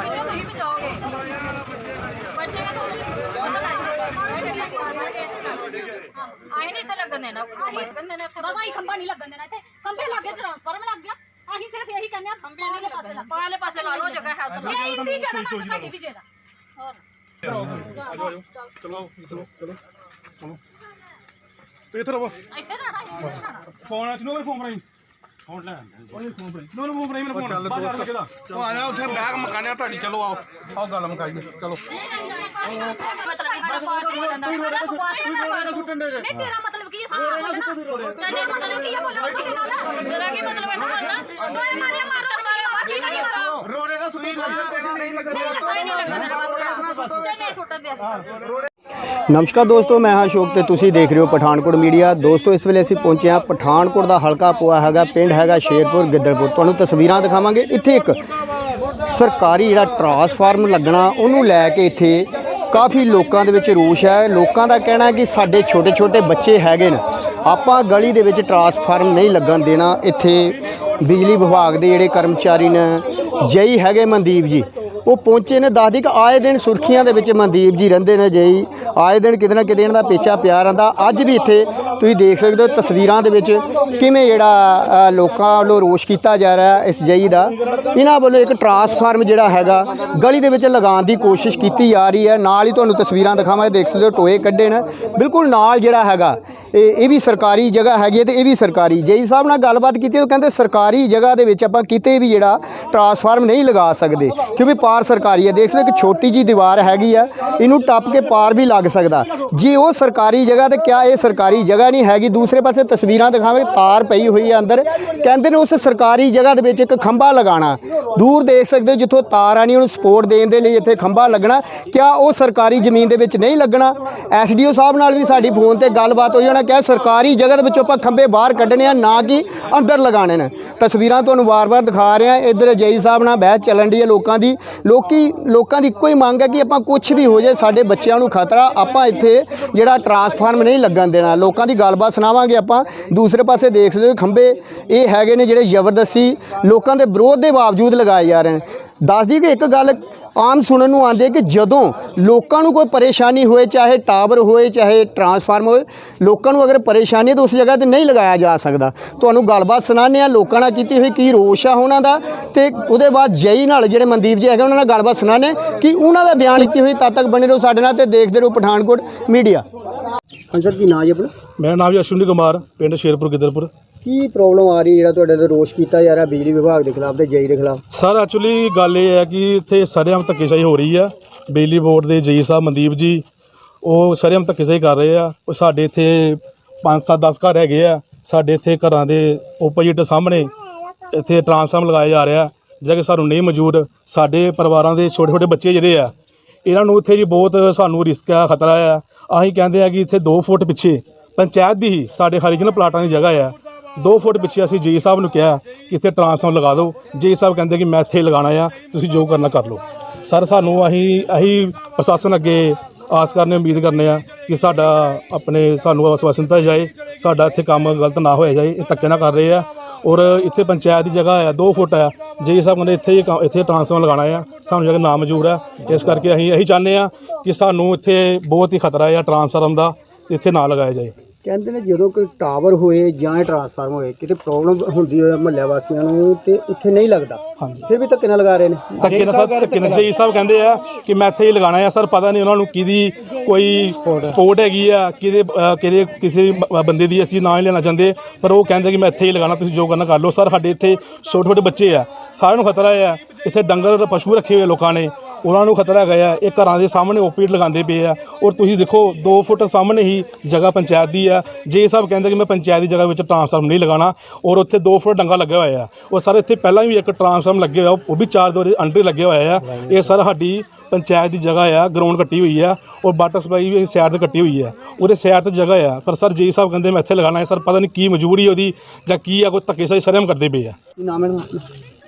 ਵਿੱਚੋਂ ਤੁਸੀਂ ਬਚਾਓਗੇ ਬੱਚੇ ਨੂੰ ਬਹੁਤ ਆਈ ਨਹੀਂ ਤੇ ਲੱਗਣ ਦੇਣਾ ਲੱਗਣ ਦੇਣਾ ਇੱਥੇ ਬਸ ਆਹੀ ਖੰਭਾ ਨਹੀਂ ਲੱਗਣ ਦੇਣਾ ਇੱਥੇ ਖੰਭੇ ਲੱਗੇ ਟ੍ਰਾਂਸਫਾਰਮ ਲੱਗ ਗਿਆ ਅਸੀਂ ਸਿਰਫ ਇਹੀ ਕਹਿੰਦੇ ਆ ਖੰਭੇ ਪਾਲੇ ਨਹੀਂ ਪਾਸੇ ਲੱਗਣਾ ਲੱਗ ਪਾਲੇ ਪਾਸੇ ਲਾ ਲਓ ਜਗ੍ਹਾ ਹੈ ਉਧਰ ਜੇ ਇੰਦੀ ਜ਼ਿਆਦਾ ਤਾਂ ਸਾਡੀ ਵੀ ਜ਼ਿਆਦਾ ਹੋਰ ਚਲੋ ਆਓ, ਚਲੋ ਚਲੋ ਚਲੋ ਤੇ ਇੱਥੇ ਰਹੋ ਫੋਨ ਲੈ ਉਹਨੇ ਫੋਨ ਰਾਈ ਨੋ ਨੋ ਫੋਨ ਰਾਈ ਮੇਰਾ ਫੋਨ ਬਾਹਰ ਲੱਗੇ ਦਾ ਉਹ ਆ ਜਾ ਉੱਥੇ ਬੈਗ ਮਕਾਨਿਆ ਤੁਹਾਡੀ ਚਲੋ ਆਓ ਆਓ ਗੱਲ ਮਕਾਈਏ ਚਲੋ ਨਹੀਂ ਤੇਰਾ ਮਤਲਬ ਕੀ ਹੈ ਸਾਨੂੰ ਬੋਲਣਾ ਸਾਡੇ ਮਤਲਬ ਕੀ ਹੈ ਬੋਲਣਾ ਸਾਡੇ ਨਾਲ ਤੇਰਾ ਕੀ ਮਤਲਬ ਹੈ ਨਾ ਦੋਏ ਮਾਰੇ ਮਾਰੋ ਮਾਰੀ ਨਹੀਂ ਮਾਰੋ ਰੋੜੇਗਾ ਸੁਣੀ ਕੋਈ ਨਹੀਂ ਲੱਗਣ ਦੇਣਾ ਬਸ ਚੱਲੇ ਸੁੱਟਣ ਦੇ ਨਮਸਕਾਰ ਦੋਸਤੋ, ਮੈਂ ਹਾਂ ਅਸ਼ੋਕ ਤੇ ਤੁਸੀਂ ਦੇਖ ਰਹੇ ਹੋ ਪਠਾਨਕੋਟ ਮੀਡੀਆ। ਦੋਸਤੋ, ਇਸ ਵੇਲੇ ਅਸੀਂ ਪਹੁੰਚੇ ਹਾਂ ਪਠਾਨਕੋਟ ਦਾ ਹਲਕਾ ਪੋਆ ਹੈਗਾ, ਪਿੰਡ ਹੈਗਾ ਸ਼ੇਰਪੁਰ, ਗਿੱਦੜਪੁਰ। ਤੁਹਾਨੂੰ ਤਸਵੀਰਾਂ ਦਿਖਾਵਾਂਗੇ। ਇੱਥੇ ਇੱਕ ਸਰਕਾਰੀ ਜਿਹੜਾ ਟਰਾਂਸਫਾਰਮ ਲੱਗਣਾ, ਉਹਨੂੰ ਲੈ ਕੇ ਇੱਥੇ ਕਾਫੀ ਲੋਕਾਂ ਦੇ ਵਿੱਚ ਰੋਸ਼ ਹੈ। ਲੋਕਾਂ ਦਾ ਕਹਿਣਾ ਹੈ ਕਿ ਸਾਡੇ ਛੋਟੇ ਛੋਟੇ ਬੱਚੇ ਹੈਗੇ ਨੇ। ਆਪਾਂ ਗਲੀ ਦੇ ਵਿੱਚ ਟਰਾਂਸਫਾਰਮ ਨਹੀਂ ਲੱਗਣ ਦੇਣਾ। ਇੱਥੇ ਬਿਜਲੀ ਵਿਭਾਗ ਦੇ ਜਿਹੜੇ ਕਰਮਚਾਰੀ ਨੇ ਜਈ ਹੈਗੇ ਮਨਦੀਪ ਜੀ। ਉਹ ਪਹੁੰਚੇ ਨੇ ਦੱਸਦੀ ਕਿ ਆਏ ਦਿਨ ਸੁਰਖੀਆਂ ਦੇ ਵਿੱਚ ਮਨਦੀਪ ਜੀ ਰਹਿੰਦੇ ਨੇ ਜਈ। ਆਏ ਦਿਨ ਕਿਤੇ ਨਾ ਕਿਤੇ ਇਹਨਾਂ ਦਾ ਪੇਚਾ ਪਿਆ ਰਹਿੰਦਾ। ਅੱਜ ਵੀ ਇੱਥੇ ਤੁਸੀਂ ਦੇਖ ਸਕਦੇ ਹੋ ਤਸਵੀਰਾਂ ਦੇ ਵਿੱਚ ਕਿਵੇਂ ਜਿਹੜਾ ਲੋਕਾਂ ਵੱਲੋਂ ਰੋਸ਼ ਕੀਤਾ ਜਾ ਰਿਹਾ ਇਸ ਜਈ ਦਾ। ਇਹਨਾਂ ਵੱਲੋਂ ਇੱਕ ਟਰਾਂਸਫਾਰਮ ਜਿਹੜਾ ਹੈਗਾ, ਗਲੀ ਦੇ ਵਿੱਚ ਲਗਾਉਣ ਦੀ ਕੋਸ਼ਿਸ਼ ਕੀਤੀ ਜਾ ਰਹੀ ਹੈ। ਨਾਲ ਹੀ ਤੁਹਾਨੂੰ ਤਸਵੀਰਾਂ ਦਿਖਾਵਾਂਗੇ, ਦੇਖ ਸਕਦੇ ਹੋ, ਟੋਏ ਕੱਢੇ ਨੇ। ਬਿਲਕੁਲ ਨਾਲ ਜਿਹੜਾ ਹੈਗਾ ਇਹ ਇਹ ਵੀ ਸਰਕਾਰੀ ਜਗ੍ਹਾ ਹੈਗੀ ਹੈ ਤੇ ਇਹ ਵੀ ਸਰਕਾਰੀ। ਜੇਈ ਸਾਹਿਬ ਨਾਲ ਗੱਲਬਾਤ ਕੀਤੀ ਉਹ ਕਹਿੰਦੇ ਸਰਕਾਰੀ ਜਗ੍ਹਾ ਦੇ ਵਿੱਚ ਆਪਾਂ ਕਿਤੇ ਵੀ ਜਿਹੜਾ ਟਰਾਂਸਫਾਰਮ ਨਹੀਂ ਲਗਾ ਸਕਦੇ, ਕਿਉਂਕਿ ਪਾਰ ਸਰਕਾਰੀ ਹੈ। ਦੇਖ ਸਕਦੇ ਹੋ ਇੱਕ ਛੋਟੀ ਜੀ ਦੀਵਾਰ ਹੈਗੀ ਆ, ਇਹਨੂੰ ਟੱਪ ਕੇ ਪਾਰ ਵੀ ਲੱਗ ਸਕਦਾ। ਜੇ ਉਹ ਸਰਕਾਰੀ ਜਗ੍ਹਾ ਤੇ ਕਿਆ ਇਹ ਸਰਕਾਰੀ ਜਗ੍ਹਾ ਨਹੀਂ ਹੈਗੀ, ਦੂਸਰੇ ਪਾਸੇ ਤਸਵੀਰਾਂ ਦਿਖਾਵੇ ਤਾਰ ਪਈ ਹੋਈ ਹੈ ਅੰਦਰ। ਕਹਿੰਦੇ ਨੇ ਉਸ ਸਰਕਾਰੀ ਜਗ੍ਹਾ ਦੇ ਵਿੱਚ ਇੱਕ ਖੰਭਾ ਲਗਾਉਣਾ। ਦੂਰ ਦੇਖ ਸਕਦੇ ਹੋ ਜਿੱਥੋਂ ਤਾਰ ਆਣੀ ਉਹਨੂੰ ਸਪੋਰਟ ਦੇਣ ਦੇ ਲਈ ਇੱਥੇ ਖੰਭਾ ਲੱਗਣਾ। ਕਿਆ ਉਹ ਸਰਕਾਰੀ ਜ਼ਮੀਨ ਦੇ ਵਿੱਚ ਨਹੀਂ ਲੱਗਣਾ? ਐਸਡੀਓ ਸਾਹਿਬ ਨਾਲ ਵੀ ਸਾਡੀ ਫੋਨ ਤੇ ਗੱਲਬਾਤ ਹੋਈ ਉਹਨਾਂ ਕਿਹਾ ਸਰਕਾਰੀ ਜਗ੍ਹਾ ਦੇ ਵਿੱਚੋਂ ਆਪਾਂ ਖੰਭੇ ਬਾਹਰ ਕੱਢਣੇ ਆ, ਨਾ ਕਿ ਅੰਦਰ ਲਗਾਉਣੇ ਨੇ। ਤਸਵੀਰਾਂ ਤੁਹਾਨੂੰ ਵਾਰ-ਵਾਰ ਦਿਖਾ ਰਹੇ ਆ ਇੱਧਰ ਜਈ ਸਾਹਿਬ ਨਾਲ ਬਹਿਸ ਚੱਲਣ ਦੀ ਹੈ ਲੋਕਾਂ ਦੀ। ਲੋਕੀ, ਲੋਕਾਂ ਦੀ ਇੱਕੋ ਹੀ ਮੰਗ ਹੈ ਕਿ ਆਪਾਂ ਕੁਝ ਵੀ ਹੋ ਜਾਏ, ਸਾਡੇ ਬੱਚਿਆਂ ਨੂੰ ਖਤਰਾ, ਆਪਾਂ ਇੱਥੇ ਜਿਹੜਾ ਟਰਾਂਸਫਾਰਮ ਨਹੀਂ ਲੱਗਣ ਦੇਣਾ। ਲੋਕਾਂ ਦੀ ਗੱਲਬਾਤ ਸੁਣਾਵਾਂਗੇ ਆਪਾਂ। ਦੂਸਰੇ ਪਾਸੇ ਦੇਖ ਸਕਦੇ ਹੋ ਖੰਭੇ, ਇਹ ਹੈਗੇ ਨੇ ਜਿਹੜੇ ਜ਼ਬਰਦਸਤੀ ਲੋਕਾਂ ਦੇ ਵਿਰੋਧ ਦੇ ਬਾਵਜੂਦ ਲਗਾਏ ਜਾ ਰਹੇ ਨੇ। ਦੱਸਦੀ ਕਿ ਇੱਕ ਗੱਲ ਆਮ ਸੁਣਨ ਨੂੰ ਆਉਂਦੀ ਹੈ ਕਿ ਜਦੋਂ ਲੋਕਾਂ ਨੂੰ ਕੋਈ ਪਰੇਸ਼ਾਨੀ ਹੋਏ ਚਾਹੇ ਟਾਵਰ ਹੋਏ ਚਾਹੇ ਟਰਾਂਸਫਾਰਮ ਹੋਏ ਲੋਕਾਂ ਨੂੰ ਅਗਰ ਪਰੇਸ਼ਾਨੀ ਹੈ ਤਾਂ ਉਸ ਜਗ੍ਹਾ ਤੇ ਨਹੀਂ ਲਗਾਇਆ ਜਾ ਸਕਦਾ। ਤੁਹਾਨੂੰ ਗੱਲਬਾਤ ਸੁਣਾਉਂਦੇ ਆ ਲੋਕਾਂ ਨਾਲ ਕੀਤੀ ਹੋਈ ਕੀ ਰੋਸ਼ ਆ ਉਹਨਾਂ ਦਾ ਤੇ ਉਹਦੇ ਬਾਅਦ ਜਈ ਨਾਲ ਜਿਹੜੇ ਮਨਦੀਪ ਜੀ ਹੈਗੇ ਉਹਨਾਂ ਨਾਲ ਗੱਲਬਾਤ ਸੁਣਾਉਂਦੇ ਹਾਂ ਕਿ ਉਹਨਾਂ ਦਾ ਬਿਆਨ ਲਿੱਤੀ ਹੋਈ ਤਦ ਤੱਕ ਬਣੇ ਰਹੋ ਸਾਡੇ ਨਾਲ ਤੇ ਦੇਖਦੇ ਰਹੋ ਪਠਾਨਕੋਟ ਮੀਡੀਆ। ਸਰ ਕੀ ਨਾਂ ਜੀ ਆਪਣਾ? ਮੇਰਾ ਨਾਮ ਜੀ ਅਸ਼ਵਨੀ ਕੁਮਾਰ ਪਿੰਡ ਸ਼ੇਰਪੁਰ ਗਿੱਦਰਪੁਰ ਕੀ ਪ੍ਰੋਬਲਮ ਆ ਰਹੀ ਹੈ ਜਿਹੜਾ ਤੁਹਾਡੇ ਤੇ ਰੋਸ਼ ਕੀਤਾ ਜਾ ਰਿਹਾ ਬਿਜਲੀ ਵਿਭਾਗ ਦੇ ਖਿਲਾਫ ਤੇ ਜਈ ਦੇ ਖਿਲਾਫ? ਸਰ ਐਕਚੁਅਲੀ ਗੱਲ ਇਹ ਹੈ ਕਿ ਇੱਥੇ ਸਰੇਆਮ ਧੱਕੇਸ਼ਾਹੀ ਹੋ ਰਹੀ ਆ। ਬਿਜਲੀ ਬੋਰਡ ਦੇ ਜਈ ਸਾਹਿਬ ਮਨਦੀਪ ਜੀ, ਉਹ ਸਰੇਆਮ ਧੱਕੇਸ਼ਾਹੀ ਕਰ ਰਹੇ ਆ। ਉਹ ਸਾਡੇ ਇੱਥੇ 5-7 10 ਘਰ ਹੈਗੇ ਆ। ਸਾਡੇ ਇੱਥੇ ਘਰਾਂ ਦੇ ਓਪੋਜਿਟ ਸਾਹਮਣੇ ਇੱਥੇ ਟਰਾਂਸਫਾਰਮ ਲਗਾਇਆ ਜਾ ਰਿਹਾ। ਜਿਹੜਾ ਕਿ ਸਾਨੂੰ ਨਹੀਂ ਮੌਜੂਦ, ਸਾਡੇ ਪਰਿਵਾਰਾਂ ਦੇ ਛੋਟੇ ਛੋਟੇ ਬੱਚੇ ਜਿਹੜੇ ਆ, ਇਹਨਾਂ ਨੂੰ ਇੱਥੇ ਜੀ ਬਹੁਤ ਸਾਨੂੰ ਰਿਸਕ ਆ, ਖਤਰਾ ਆ। ਅਸੀਂ ਕਹਿੰਦੇ ਆ ਕਿ ਇੱਥੇ 2 ਫੁੱਟ ਪਿੱਛੇ, ਪੰਚਾਇਤ ਦੀ ਹੀ ਸਾਡੇ ਹਰੀਜਨ ਪਲਾਟਾਂ ਦੀ ਜਗ੍ਹਾ ਆ। 2 ਫੁੱਟ ਪਿੱਛੇ ਅਸੀਂ ਜੀ ਸਾਹਿਬ ਨੂੰ ਕਿਹਾ ਕਿ ਇੱਥੇ ਟਰਾਂਸਫਾਰਮ ਲਗਾ ਦਿਓ। ਜੀ ਸਾਹਿਬ ਕਹਿੰਦੇ ਕਿ ਮੈਂ ਇੱਥੇ ਲਗਾਉਣਾ ਆ, ਤੁਸੀਂ ਜੋ ਕਰਨਾ ਕਰ ਲਓ। ਸਰ, ਸਾਨੂੰ ਅਸੀਂ ਅਸੀਂ ਪ੍ਰਸ਼ਾਸਨ ਅੱਗੇ ਆਸ ਕਰਨੇ, ਉਮੀਦ ਕਰਨੇ ਆ ਕਿ ਸਾਡਾ ਆਪਣੇ, ਸਾਨੂੰ ਆਸਵਾਸਨ ਦਿੱਤਾ ਜਾਏ, ਸਾਡਾ ਇੱਥੇ ਕੰਮ ਗਲਤ ਨਾ ਹੋਇਆ ਜਾਏ, ਇਹ ਧੱਕੇ ਨਾ ਕਰ ਰਹੇ ਆ। ਔਰ ਇੱਥੇ ਪੰਚਾਇਤ ਦੀ ਜਗ੍ਹਾ ਆ 2 ਫੁੱਟ ਆ। ਜੀ ਸਾਹਿਬ ਕਹਿੰਦੇ ਇੱਥੇ ਹੀ ਕੰਮ- ਇੱਥੇ ਟਰਾਂਸਫਾਰਮ ਲਗਾਉਣਾ ਆ, ਸਾਨੂੰ ਜਗ੍ਹਾ ਨਾ ਮਨਜ਼ੂਰ ਆ। ਇਸ ਕਰਕੇ ਅਸੀਂ ਇਹੀ ਚਾਹੁੰਦੇ ਆ ਕਿ ਸਾਨੂੰ ਇੱਥੇ ਬਹੁਤ ਹੀ ਖਤਰਾ ਆ ਟਰਾਂਸਫਾਰਮ ਦਾ ਤੇ ਇੱਥੇ ਨਾ ਲਗਾਇਆ ਜਾਏ। ਕਹਿੰਦੇ ਨੇ ਜਦੋਂ ਕੋਈ ਟਾਵਰ ਹੋਏ ਜਾਂ ਟਰਾਂਸਫਾਰਮ ਹੋਏ ਕਿਤੇ ਪ੍ਰੋਬਲਮ ਹੁੰਦੀ ਹੋਏ ਮਹੱਲੇ ਵਾਸੀਆਂ ਨੂੰ ਤੇ ਉੱਥੇ ਨਹੀਂ ਲੱਗਦਾ। ਹਾਂਜੀ। ਫਿਰ ਵੀ ਧੱਕੇ ਨਾਲ ਲਗਾ ਰਹੇ ਨੇ। ਧੱਕੇ ਨਾਲ ਸਰ ਧੱਕੇ ਨਾਲ। ਜੀ ਸਾਹਿਬ ਕਹਿੰਦੇ ਆ ਕਿ ਮੈਂ ਇੱਥੇ ਹੀ ਲਗਾਉਣਾ ਆ ਸਰ ਪਤਾ ਨਹੀਂ ਉਹਨਾਂ ਨੂੰ ਕਿਹਦੀ ਕੋਈ ਸਪੋਰਟ ਹੈਗੀ ਆ ਕਿਹਦੇ ਕਿਹਦੇ ਕਿਸੇ ਬੰਦੇ ਦੀ ਅਸੀਂ ਨਾਂ ਹੀ ਲੈਣਾ ਚਾਹੁੰਦੇ ਪਰ ਉਹ ਕਹਿੰਦੇ ਕਿ ਮੈਂ ਇੱਥੇ ਹੀ ਲਗਾਉਣਾ ਤੁਸੀਂ ਜੋ ਕਰਨਾ ਕਰ ਲਓ। ਸਰ ਸਾਡੇ ਇੱਥੇ ਛੋਟੇ ਛੋਟੇ ਬੱਚੇ ਆ ਸਾਰਿਆਂ ਨੂੰ ਖਤਰਾ ਆ ਇੱਥੇ ਡੰਗਰ ਪਸ਼ੂ ਰੱਖੇ ਹੋਏ ਲੋਕਾਂ ਨੇ। ਉਹਨਾਂ ਨੂੰ ਖਤਰਾ ਹੈਗਾ ਆ। ਇਹ ਘਰਾਂ ਦੇ ਸਾਹਮਣੇ ਓਪੀਟ ਲਗਾਉਂਦੇ ਪਏ ਆ। ਔਰ ਤੁਸੀਂ ਦੇਖੋ 2 ਫੁੱਟ ਸਾਹਮਣੇ ਹੀ ਜਗ੍ਹਾ ਪੰਚਾਇਤ ਦੀ ਆ। ਜੇ ਸਾਹਿਬ ਕਹਿੰਦੇ ਕਿ ਮੈਂ ਪੰਚਾਇਤ ਦੀ ਜਗ੍ਹਾ ਵਿੱਚ ਟਰਾਂਸਫਾਰਮ ਨਹੀਂ ਲਗਾਉਣਾ ਔਰ ਉੱਥੇ 2 ਫੁੱਟ ਡੰਗਾ ਲੱਗਿਆ ਹੋਇਆ ਆ। ਉਹ ਸਰ ਇੱਥੇ ਪਹਿਲਾਂ ਵੀ ਇੱਕ ਟਰਾਂਸਫਾਰਮ ਲੱਗਿਆ ਹੋਇਆ ਉਹ ਵੀ ਚਾਰ ਦੁਆਰੇ ਅੰਡਰ ਲੱਗਿਆ ਹੋਇਆ ਆ। ਇਹ ਸਰ ਸਾਡੀ ਪੰਚਾਇਤ ਦੀ ਜਗ੍ਹਾ ਆ ਗਰਾਊਂਡ ਕੱਟੀ ਹੋਈ ਆ ਔਰ ਵਾਟਰ ਸਪਲਾਈ ਵੀ ਅਸੀਂ ਸਾਈਡ ਤੇ ਕੱਟੀ ਹੋਈ ਆ। ਉਹਦੇ ਸਾਈਡ ਤੇ ਜਗ੍ਹਾ ਆ। ਪਰ ਸਰ ਜੀ ਸਾਹਿਬ ਕਹਿੰਦੇ ਮੈਂ ਇੱਥੇ ਲਗਾਉਣਾ ਹੈ ਸਰ ਪਤਾ ਨਹੀਂ ਕੀ ਮਜਬੂਰੀ ਉਹਦੀ ਜਾਂ ਕੀ ਆ ਕੋਈ ਧੱਕੇ ਸਾਈ ਸਰੇਆਮ ਕਰਦੇ ਪਏ ਆ। ਨਾਮ ਹੈ?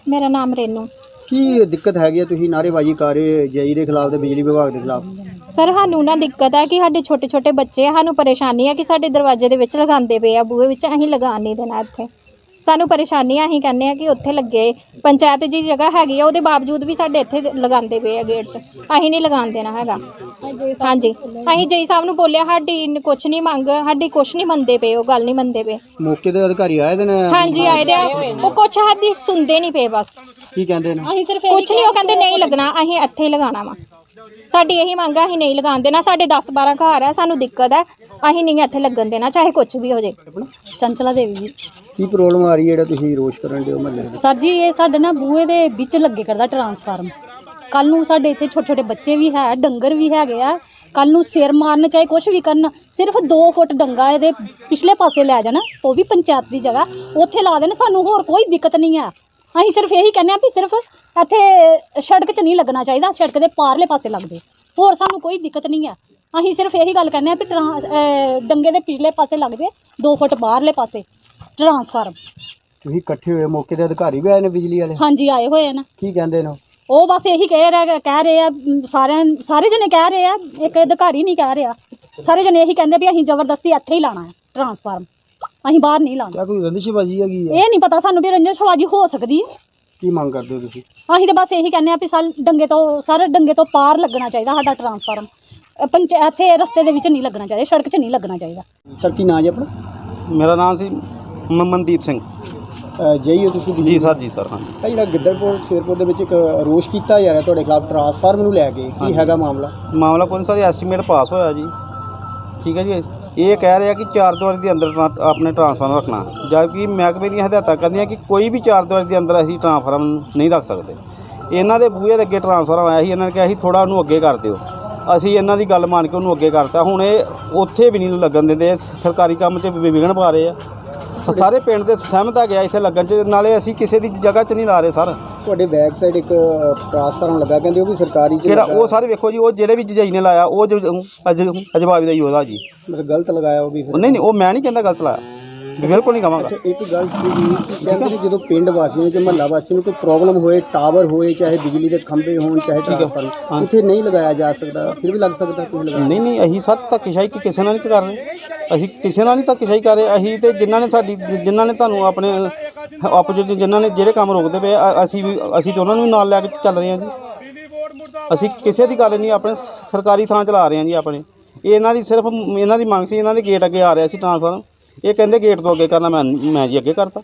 ਮੇਰਾ ਨਾਮ ਰੇਨੂ। ਕੀ ਦਿੱਕਤ ਹੈਗੀ ਆ ਤੁਸੀਂ ਨਾਰੇਬਾਜ਼ੀ ਕਰ ਰਹੇ ਜਈ ਦੇ ਖਿਲਾਫ ਤੇ ਬਿਜਲੀ ਵਿਭਾਗ ਦੇ ਖਿਲਾਫ? ਸਰ, ਸਾਨੂੰ ਨਾ ਦਿੱਕਤ ਹੈ ਕਿ ਸਾਡੇ ਛੋਟੇ ਛੋਟੇ ਬੱਚੇ ਆ, ਸਾਨੂੰ ਪਰੇਸ਼ਾਨੀ ਆ ਕਿ ਸਾਡੇ ਦਰਵਾਜ਼ੇ ਦੇ ਵਿੱਚ ਲਗਾਉਂਦੇ ਪਏ ਆ, ਬੂਹੇ ਵਿੱਚ ਅਸੀਂ ਲਗਾਉਣ ਨਹੀਂ ਦੇਣਾ ਇੱਥੇ। ਸਾਨੂੰ ਪਰੇਸ਼ਾਨੀ ਆ, ਅਸੀਂ ਕਹਿੰਦੇ ਆ ਕਿ ਉੱਥੇ ਲੱਗੇ, ਪੰਚਾਇਤ ਜੀ ਜਗ੍ਹਾ ਹੈਗੀ ਆ, ਉਹਦੇ ਬਾਵਜੂਦ ਵੀ ਸਾਡੇ ਇੱਥੇ ਲਗਾਉਂਦੇ ਪਏ ਆ ਗੇਟ 'ਚ, ਅਸੀਂ ਨਹੀਂ ਲਗਾਉਣ ਦੇਣਾ ਹੈਗਾ। ਹਾਂਜੀ। ਅਸੀਂ ਜਈ ਸਾਹਿਬ ਨੂੰ ਬੋਲਿਆ ਸਾਡੀ ਕੁਛ ਨਹੀਂ ਮੰਗ ਸਾਡੀ ਕੁਛ ਨਹੀਂ ਮੰਨਦੇ ਪਏ ਉਹ ਗੱਲ ਨਹੀਂ ਮੰਨਦੇ ਪਏ। ਮੌਕੇ ਦੇ ਅਧਿਕਾਰੀ ਆਏ ਦੇ ਨੇ? ਹਾਂਜੀ ਆਏ ਦੇ ਆ, ਉਹ ਕੁਛ ਸਾਡੀ ਸੁਣਦੇ ਨਹੀਂ ਪਏ ਬਸ। ਕੀ ਕਹਿੰਦੇ ਨੇ? ਅਸੀਂ ਸਿਰਫ ਕੁਛ ਨਹੀਂ ਉਹ ਕਹਿੰਦੇ ਨਹੀਂ ਲੱਗਣਾ ਅਸੀਂ ਇੱਥੇ ਹੀ ਲਗਾਉਣਾ ਵਾ। ਸਾਡੀ ਇਹੀ ਮੰਗ ਆ ਅਸੀਂ ਨਹੀਂ ਲਗਾਉਣ ਦੇਣਾ। ਸਾਡੇ 10 12 ਘਰ ਆ ਸਾਨੂੰ ਦਿੱਕਤ ਹੈ ਅਸੀਂ ਨਹੀਂ ਇੱਥੇ ਲੱਗਣ ਦੇਣਾ ਚਾਹੇ ਕੁਛ ਵੀ ਹੋ ਜੇ। ਚੰਚਲਾ ਦੇਵੀ ਜੀ। ਕੀ ਪ੍ਰੋਬਲਮ ਆ ਰਹੀ ਹੈ ਜਿਹੜਾ ਤੁਸੀਂ ਰੋਸ਼ ਕਰਨ ਦੇ ਮਹੱਲੇ ਦੇ ਸਰ ਜੀ ਇਹ ਸਾਡੇ ਨਾ ਬੂਹੇ ਦੇ ਵਿੱਚ ਲੱਗੇ ਕਰਦਾ ਟਰਾਂਸਫਾਰਮ। ਕੱਲ ਨੂੰ ਸਾਡੇ ਇੱਥੇ ਛੋਟੇ ਛੋਟੇ ਬੱਚੇ ਵੀ ਹੈ ਡੰਗਰ ਵੀ ਹੈਗੇ ਆ। ਕੱਲ ਨੂੰ ਸਿਰ ਮਾਰਨ ਚਾਹੇ ਕੁਝ ਵੀ ਕਰਨ ਸਿਰਫ 2 ਫੁੱਟ ਡੰਗਾ ਇਹਦੇ ਪਿਛਲੇ ਪਾਸੇ ਲੈ ਜਾਣ ਉਹ ਵੀ ਪੰਚਾਇਤ ਦੀ ਜਗ੍ਹਾ ਉੱਥੇ ਲਾ ਦੇਣ ਸਾਨੂੰ ਹੋਰ ਕੋਈ ਦਿੱਕਤ ਨਹੀਂ ਆ ਅਸੀਂ ਸਿਰਫ ਇਹੀ ਕਹਿੰਦੇ ਆ ਵੀ ਸਿਰਫ ਇੱਥੇ ਸੜਕ 'ਚ ਨਹੀਂ ਲੱਗਣਾ ਚਾਹੀਦਾ ਸੜਕ ਦੇ ਪਾਰਲੇ ਪਾਸੇ ਲੱਗ ਜੇ ਹੋਰ ਸਾਨੂੰ ਕੋਈ ਦਿੱਕਤ ਨਹੀਂ ਆ ਅਸੀਂ ਸਿਰਫ ਇਹੀ ਗੱਲ ਕਹਿੰਦੇ ਆ ਵੀ ਡੰਗੇ ਦੇ ਪਿਛਲੇ ਪਾਸੇ ਲੱਗ ਜੇ 2 ਫੁੱਟ ਬਾਹਰਲੇ ਪਾਸੇ ਟਰਾਂਸਫਾਰਮ। ਤੁਸੀਂ ਇਕੱਠੇ ਹੋਏ ਮੌਕੇ ਦੇ ਅਧਿਕਾਰੀ ਵੀ ਆਏ ਨੇ ਬਿਜਲੀ ਵਾਲੇ? ਹਾਂਜੀ ਆਏ ਹੋਏ ਆ ਨਾ। ਕੀ ਕਹਿੰਦੇ ਨੇ ਉਹ? ਬਸ ਇਹੀ ਕਹਿ ਰਿਹਾ ਕਹਿ ਰਹੇ ਆ ਸਾਰਿਆਂ ਸਾਰੇ ਜਣੇ ਕਹਿ ਰਹੇ ਆ ਇੱਕ ਅਧਿਕਾਰੀ ਨਹੀਂ ਕਹਿ ਰਿਹਾ। ਸਾਰੇ ਜਣੇ ਇਹੀ ਕਹਿੰਦੇ ਵੀ ਅਸੀਂ ਜ਼ਬਰਦਸਤੀ ਇੱਥੇ ਹੀ ਲਾਣਾ ਹੈ ਟਰਾਂਸਫਾਰਮ। ਅਸੀਂ ਬਾਹਰ ਨਹੀਂ ਲਾਣਾ ਕਿਆ ਕੋਈ ਰੰਦਿਸ਼ਬਾਜੀ ਹੈਗੀ ਹੈ ਇਹ ਨਹੀਂ ਪਤਾ ਸਾਨੂੰ ਵੀ ਰੰਜਨ ਸ਼ਵਾਜੀ ਹੋ ਸਕਦੀ ਹੈ। ਕੀ ਮੰਗ ਕਰਦੇ ਹੋ ਤੁਸੀਂ? ਅਸੀਂ ਤਾਂ ਬਸ ਇਹੀ ਕਹਿੰਦੇ ਆ ਵੀ ਸਾਲ ਡੰਗੇ ਤੋਂ ਸਾਰੇ ਡੰਗੇ ਤੋਂ ਪਾਰ ਲੱਗਣਾ ਚਾਹੀਦਾ ਸਾਡਾ ਟਰਾਂਸਫਾਰਮ। ਪੰਚਾਇਤ ਇੱਥੇ ਰਸਤੇ ਦੇ ਵਿੱਚ ਨਹੀਂ ਲੱਗਣਾ ਚਾਹੀਦਾ ਸੜਕ 'ਚ ਨਹੀਂ ਲੱਗਣਾ ਚਾਹੀਦਾ। ਸਰ ਕੀ ਨਾਂ ਜੀ ਆਪਣਾ? ਮੇਰਾ ਨਾਮ ਸੀ ਮਨਦੀਪ ਸਿੰਘ। ਜਈ ਹੋ ਤੁਸੀਂ ਜੀ ਸਰ ਜੀ ਸਰ ਹਾਂਜੀ। ਇਹ ਜਿਹੜਾ ਗਿੱਦੜਪੁਰ ਸ਼ੇਰਪੁਰ ਦੇ ਵਿੱਚ ਇੱਕ ਰੋਸ਼ ਕੀਤਾ ਜਾ ਰਿਹਾ ਤੁਹਾਡੇ ਖਿਲਾਫ ਟਰਾਂਸਫਾਰਮਰ ਨੂੰ ਲੈ ਕੇ ਕੀ ਹੈਗਾ ਮਾਮਲਾ? ਮਾਮਲਾ ਕੋਈ ਨਹੀਂ ਸਰ ਐਸਟੀਮੇਟ ਪਾਸ ਹੋਇਆ ਜੀ। ਠੀਕ ਹੈ ਜੀ ਇਹ ਕਹਿ ਰਿਹਾ ਕਿ ਚਾਰ ਦੀਵਾਰੀ ਦੇ ਅੰਦਰ ਟਰਾ- ਆਪਣੇ ਟਰਾਂਸਫਾਰਮਰ ਰੱਖਣਾ। ਜਦਕਿ ਮਹਿਕਮੇ ਦੀਆਂ ਹਦਾਇਤਾਂ ਕਹਿੰਦੀਆਂ ਕਿ ਕੋਈ ਵੀ ਚਾਰ ਦੀਵਾਰੀ ਦੇ ਅੰਦਰ ਅਸੀਂ ਟਰਾਂਸਫਾਰਮ ਨਹੀਂ ਰੱਖ ਸਕਦੇ। ਇਹਨਾਂ ਦੇ ਬੂਹੇ ਦੇ ਅੱਗੇ ਟਰਾਂਸਫਾਰਮ ਆਇਆ ਸੀ ਇਹਨਾਂ ਨੇ ਕਿਹਾ ਸੀ ਥੋੜਾ ਉਹਨੂੰ ਅੱਗੇ ਕਰ ਦਿਓ। ਅਸੀਂ ਇਹਨਾਂ ਦੀ ਗੱਲ ਮੰਨ ਕੇ ਉਹਨੂੰ ਅੱਗੇ ਕਰਤਾ। ਹੁਣ ਇਹ ਉੱਥੇ ਵੀ ਨਹੀਂ ਲੱਗਣ ਦਿੰਦੇ ਇਹ ਸਰਕਾਰੀ ਕੰਮ 'ਚ ਵਿ- ਵਿਘਨ ਪਾ ਰਹੇ ਆ। ਸ- ਸਾਰੇ ਪਿੰਡ ਦੇ ਸਹਿਮਤ ਆ ਗਿਆ ਇੱਥੇ ਲੱਗਣ 'ਚ ਨਾਲੇ ਅਸੀਂ ਕਿਸੇ ਦੀ ਜਗ੍ਹਾ 'ਚ ਨਹੀਂ ਲਾ ਰਹੇ ਸਰ। ਤੁਹਾਡੇ ਬੈਕ ਸਾਈਡ ਇੱਕ ਟਰਾਂਸਫਾਰਮਰ ਲੱਗਾ ਕਹਿੰਦੇ ਉਹ ਵੀ ਸਰਕਾਰੀ ਚ ਲੱਗਾ। ਉਹ ਸਾਰੇ ਵੇਖੋ ਜੀ ਉਹ ਜਿਹੜੇ ਵੀ ਜਜਾਈ ਨੇ ਲਾਇਆ ਉਹ ਅਜਵਾਬੀ ਦਾ ਹੀ ਉਹਦਾ ਜੀ। ਮਤਲਬ ਗਲਤ ਲਗਾਇਆ ਉਹ ਵੀ ਫਿਰ। ਨਹੀਂ ਨਹੀਂ ਉਹ ਮੈਂ ਨਹੀਂ ਕਹਿੰਦਾ ਗਲਤ ਲਾਇਆ। ਬਿਲਕੁਲ ਨਹੀਂ ਕਵਾਂਗਾ। ਅੱਛਾ ਇੱਕ ਗੱਲ ਸੀ ਕਿ ਕਹਿੰਦੇ ਨੇ ਜਦੋਂ ਪਿੰਡ ਵਾਸੀਆਂ ਨੂੰ ਜਾਂ ਮਹੱਲਾ ਵਾਸੀਆਂ ਨੂੰ ਕੋਈ ਪ੍ਰੋਬਲਮ ਹੋਏ ਟਾਵਰ ਹੋਏ ਚਾਹੇ ਬਿਜਲੀ ਦੇ ਖੰਭੇ ਹੋਣ ਚਾਹੇ ਟਰਾਂਸਫਾਰਮਰ ਉੱਥੇ ਨਹੀਂ ਲਗਾਇਆ ਜਾ ਸਕਦਾ ਫਿਰ ਵੀ ਲੱਗ ਸਕਦਾ ਤੁਸੀਂ ਲਗਾ ਨਹੀਂ ਨਹੀਂ ਅਸੀਂ ਸਰ ਧੱਕੇਸ਼ਾਹੀ ਕਿ ਕਿਸੇ ਨਾਲ ਨਹੀਂ ਕਰ ਰਹੇ। ਅਸੀਂ ਕਿਸੇ ਨਾਲ ਨਹੀਂ ਧੱਕੇਸ਼ਾਹੀ ਕਰ ਰਹੇ ਅਸੀਂ ਤੇ ਜਿਨ੍ਹਾਂ ਨੇ ਸਾਡੀ ਜਿਨ੍ਹਾਂ ਨੇ ਤੁਹਾਨੂੰ ਆਪਣੇ ਆਪੋਜੀਟ ਜਿਨ੍ਹਾਂ ਨੇ ਜਿਹੜੇ ਕੰਮ ਰੋਕਦੇ ਪਏ ਅਸੀਂ ਵੀ ਅਸੀਂ ਤੇ ਉਹਨਾਂ ਨੂੰ ਵੀ ਨਾਲ ਲੈ ਕੇ ਚੱਲ ਰਹੇ ਹਾਂ ਜੀ। ਅਸੀਂ ਕਿਸੇ ਦੀ ਗੱਲ ਨਹੀਂ ਆਪਣੇ ਸਰਕਾਰੀ ਥਾਂ ਚਲਾ ਰਹੇ ਹਾਂ ਜੀ ਆਪਣੇ। ਇਹ ਇਹਨਾਂ ਦੀ ਸਿਰਫ ਇਹਨਾਂ ਦੀ ਮੰਗ ਸੀ ਇਹਨਾਂ ਦੇ ਗੇਟ ਅੱਗੇ ਆ ਰਿਹਾ ਸੀ ਟ੍ਰਾਂਸਫਾਰਮ ਇਹ ਕਹਿੰਦੇ ਗੇਟ ਤੋਂ ਅੱਗੇ ਕਰਨਾ ਮੈਂ ਮੈਂ ਜੀ ਅੱਗੇ ਕਰਤਾ।